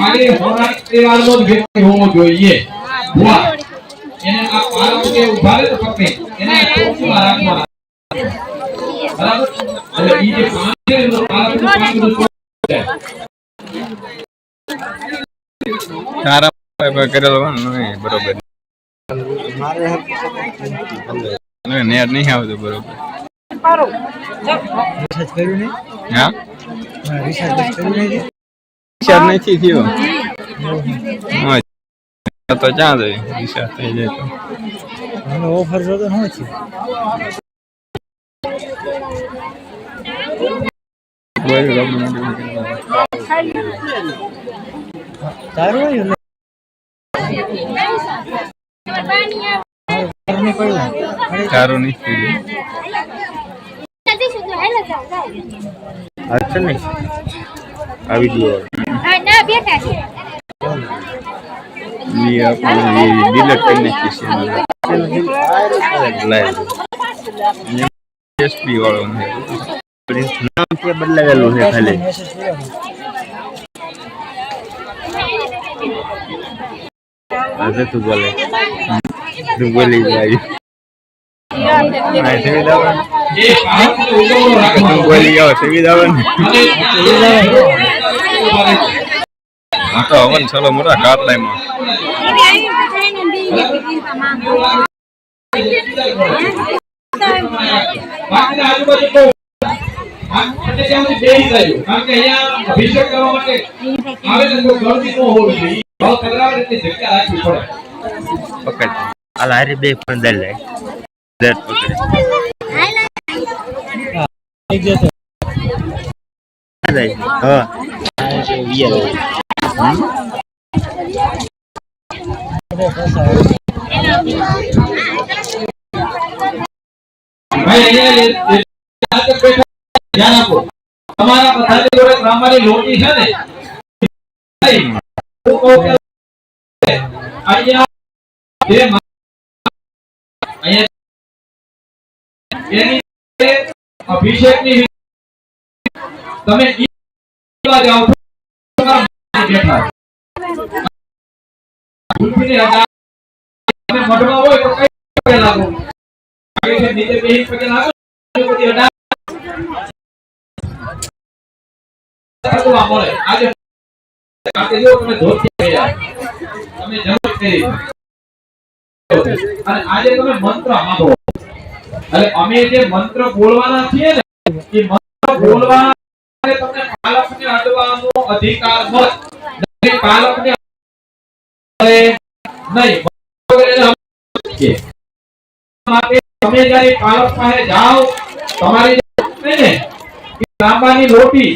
ખાલી હોનારી પરિવારનો જ વ્યક્તિ હોવો જોઈએ. ભુવા. એને આ પાલક કે ઊભા રહે તો પકડે એને ચોકીમાં રાખવાના. બરાબર? એટલે ઈ જે પાંચ છે એનો પાલકનું પાંચ બધું છે. તારા પાસે કરેલો ને નહીં બરોબર. હવે નેટ નહીં આવતું બરોબર. રિસર્ચ કર્યું નહીં? હા? રિસર્ચ કર્યું નહીં? રિચાર્જ નથી થયો. હા. તો ક્યાં જાય? રિચાર્જ થઈ જાય તો. ઓફર જોતો ન છે? કોઈ રમવું નથી. તારું તારું નહીં પડ્યું? નહીં અચ્છા નહીં આવી ગયો ના બેટા. છે આપણે ડિલેટ કરી નાખી છે. લાઈવ એસપી વાળો છે. નામ છે બદલાવેલું છે ખાલી. આજે તું બોલે. તું બોલી જાય. તું બોલી આવે ને? અને હા તો હવન ચલો મોટા કાટલાઈમાં આ અભિષેક કરવા માટે પકડ. હાલ હારી બે પણ દલ લે. દર પકડ એક જતો જાય હા લોટી છે ને અહીંયા અભિષેકની વિધિ- તમે આજે તમે મંત્ર માંગો એટલે અમે જે મંત્ર બોલવાના છીએ ને એ મંત્ર બોલવાના માટે તમને પાલકને અડવાનો અધિકાર મત. પાલકને નહીં તમે જ્યારે પાલક પાસે જાઓ તમારી ને તાંબાની લોટી